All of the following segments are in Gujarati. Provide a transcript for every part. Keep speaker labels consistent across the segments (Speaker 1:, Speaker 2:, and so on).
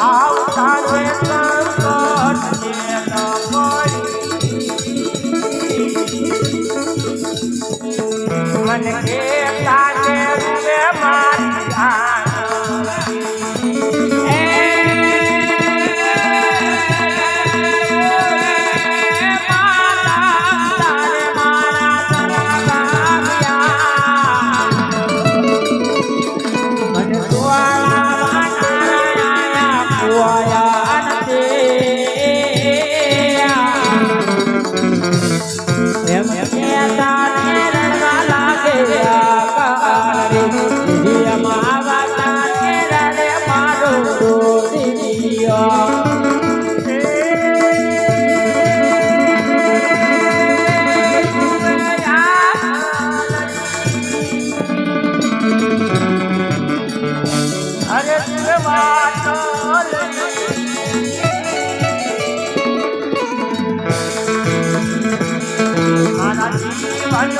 Speaker 1: Oh.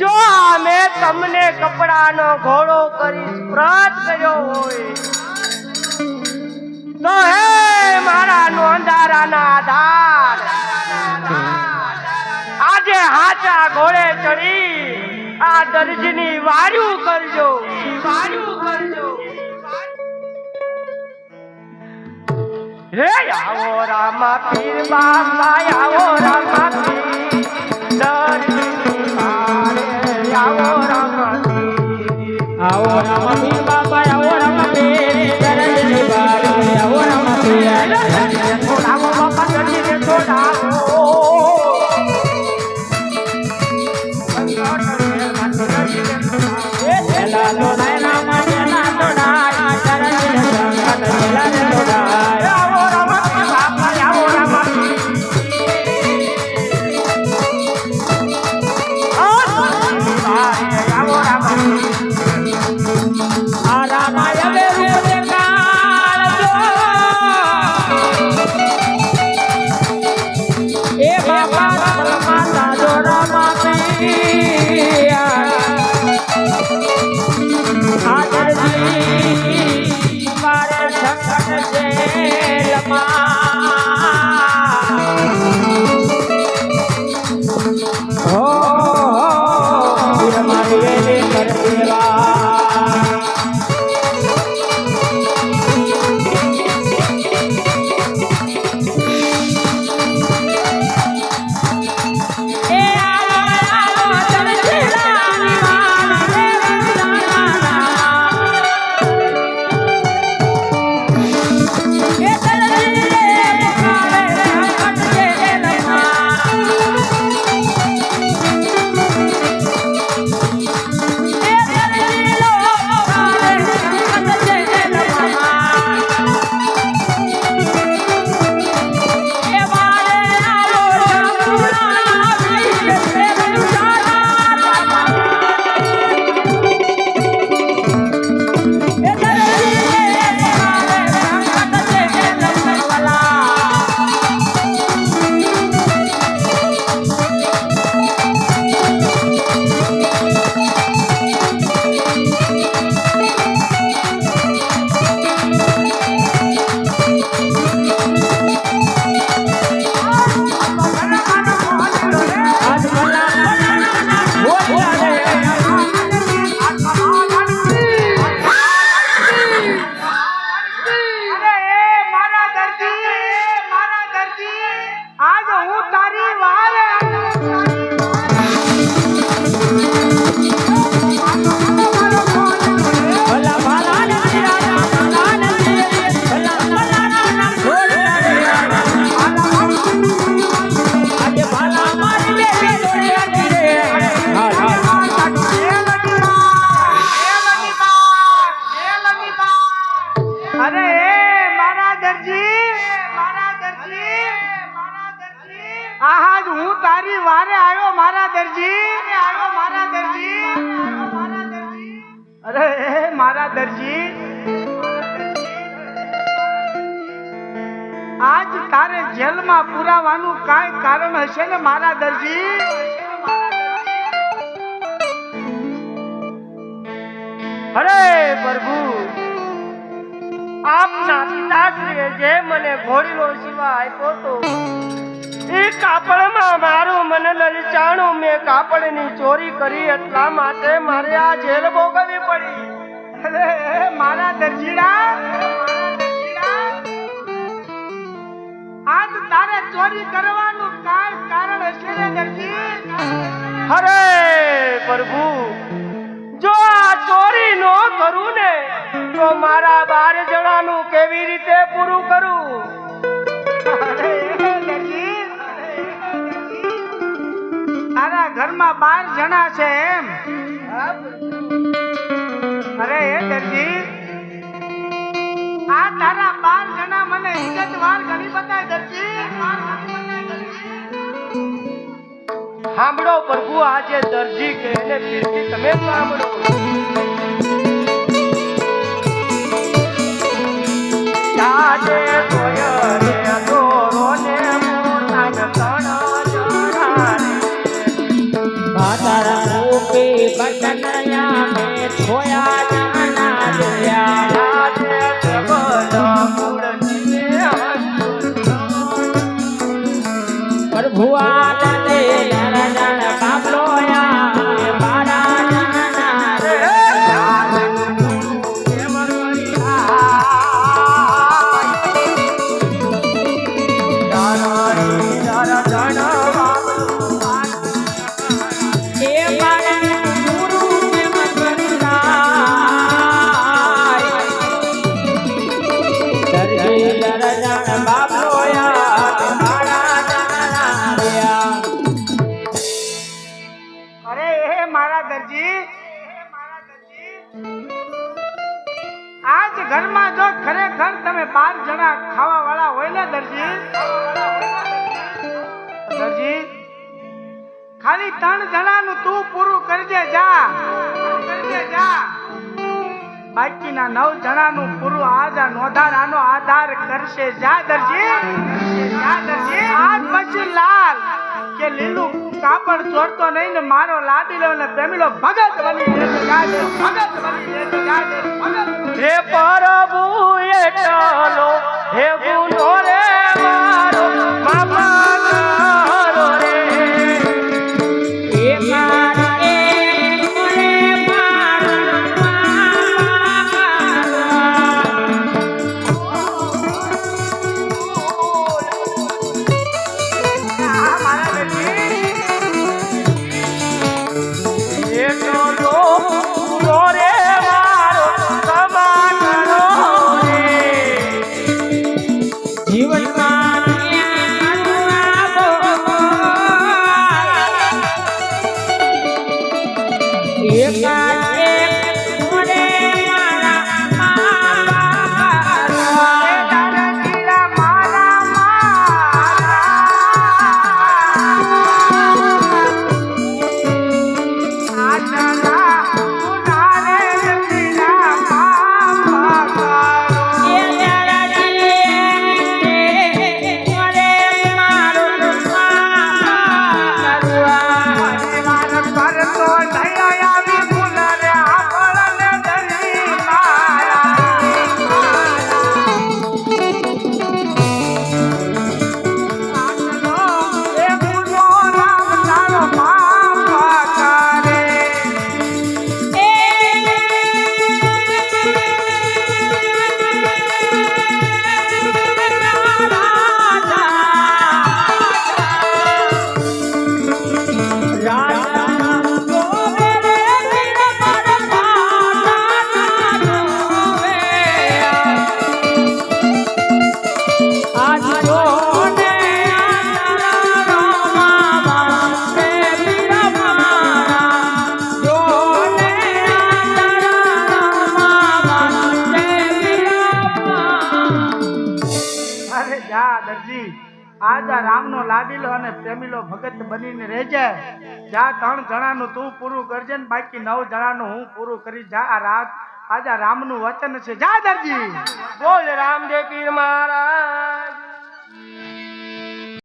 Speaker 1: જો આ અમે તમને કપડાનો ઘોડો કરી સ્પ્રત કર્યો હોય, તો હે મારા નોંધારાના આધાર. આજે હાચા ઘોડે ચડી, આ દરજીની વાર્યું કરજો. વાર્યું કરજો હે આવો રામા પીર બાબા આવો રામા પીર આવો
Speaker 2: રામજી બાપા આવો રામ તેરે ચરણ નિભારે આવો રામ
Speaker 1: તેરે આહાજ હું તારી વારે આવ્યો મારા દરજી. આવ્યો મારા દરજી. અરે, મારા દરજી. આજ તારે જેલમાં પુરાવાનું કાંઈ કારણ હશે ને મારા દરજી? અરે, પ્રભુ. આપના પિતાશ્રીએ જે મને ઘોડીનો શિવા આપ્યો તો એ કાપડમાં મારું મન લલચાણું મેં કાપડની ચોરી કરી, એટલા માટે મારે આ જેલ ભોગવવી પડી. મારા દરજીડા આજ તારે ચોરી કરવાનું કાંઈ કારણ હશે દરજી? અરે પ્રભુ. ચોરી નો કરું ને તો મારા બાર જણાનું કેવી રીતે પૂરું કરું? તારા ઘરમાં બાર જણા છે એમ? અરે એ દરજી આ તારા બાર જણા મને વિગત વાર કરી બતાય દરજી સાંભળો પ્રભુ આજે દરજી કે એને તમે સાંભળો. આજે બાર જણા ખાવા વાળા હોય ને દરજી? દરજી, ખાલી ત્રણ જણાનું તું પૂરું કરજે, જા. કરજે જા બાકીના નવ જણાનું પૂરું આજા નોંધાર આનો આધાર કરશે. જા દરજી. જા દરજી. આજ પછી લાલ કે લીલું કાપડ ચોરતો નહીં ને મારો લાડીલો ને પ્રેમીલો ભગત બની જશે. ભગત બની જશે. ભગત હે પ્રભુ એટલો હે ગુનો રે
Speaker 3: જા દરજી આજ આ રામનો લાડીલો અને પ્રેમીલો ભગત બનીને રહેજે. જા ત્રણ જણાનું તું પૂરું કરજે ને બાકી નવ જણાનું હું પૂરું કરી જા. આ રાત, આજ આ રામનું વચન છે. જા દરજી
Speaker 1: બોલ રામદેવ પીર મહારાજ.